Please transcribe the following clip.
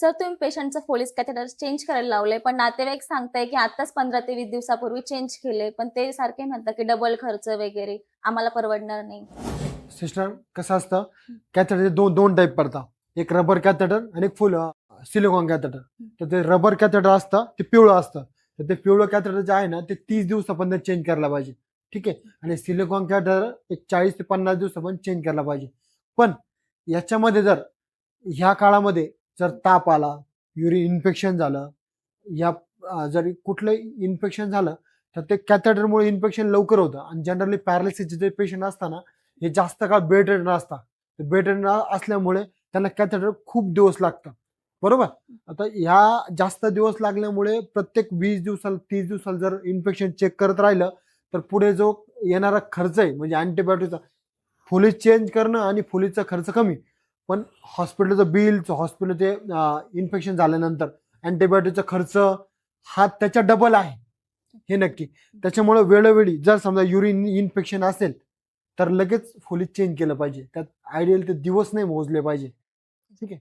Sir तुम्ही पेशंटचं फोलिस catheter change करायला लावलंय? पण नातेवाईक सांगताय की आताच पंधरा ते वीस दिवसापूर्वी चेंज केले पण ते सारखे म्हणतात की डबल खर्च वगैरे. आम्हाला परवडणार नाही. सिस्टर कसं असतं? कॅथेटर दोन दोन टाईप पडतात. एक रबर कॅथेटर आणि एक फुल सिलिकॉन कॅथेटर तर ते रबर कॅथेटर असतं ते पिवळं असतं. तर ते पिवळं कॅथेटर जे आहे ना ते तीस दिवसापर्यंत चेंज करायला पाहिजे. ठीक आहे? आणि सिलिकॉन कॅथेटर एक चाळीस ते पन्नास दिवसापर्यंत चेंज करायला पाहिजे. पण याच्यामध्ये जर ह्या काळामध्ये जर ताप आला युरिन इन्फेक्शन झालं या जर कुठलं इन्फेक्शन झालं तर ते कॅथेटरमुळे इन्फेक्शन लवकर होतं. आणि जनरली पॅरालिसिसचे जे पेशंट असताना हे जास्त काळ बेड रेडन असतात. बेड रेडन असल्यामुळे त्यांना कॅथेटर खूप दिवस लागतात. बरोबर? आता ह्या जास्त दिवस लागल्यामुळे प्रत्येक वीस दिवसाला तीस दिवसाला जर इन्फेक्शन चेक करत राहिलं तर पुढे जो येणारा खर्च आहे म्हणजे अँटीबायोटिकचा फुली चेंज करणं आणि फुलीचा खर्च कमी पण हॉस्पिटलचं बिल हॉस्पिटलचे इन्फेक्शन झाल्यानंतर अँटीबायोटिकचा खर्च हा त्याच्या डबल आहे. हे नक्की. त्याच्यामुळे वेळोवेळी जर समजा युरिन इन्फेक्शन असेल तर लगेच फुलीज चेंज केलं पाहिजे. त्यात आयडियल ते दिवस नाही मोजले पाहिजे. ठीक आहे?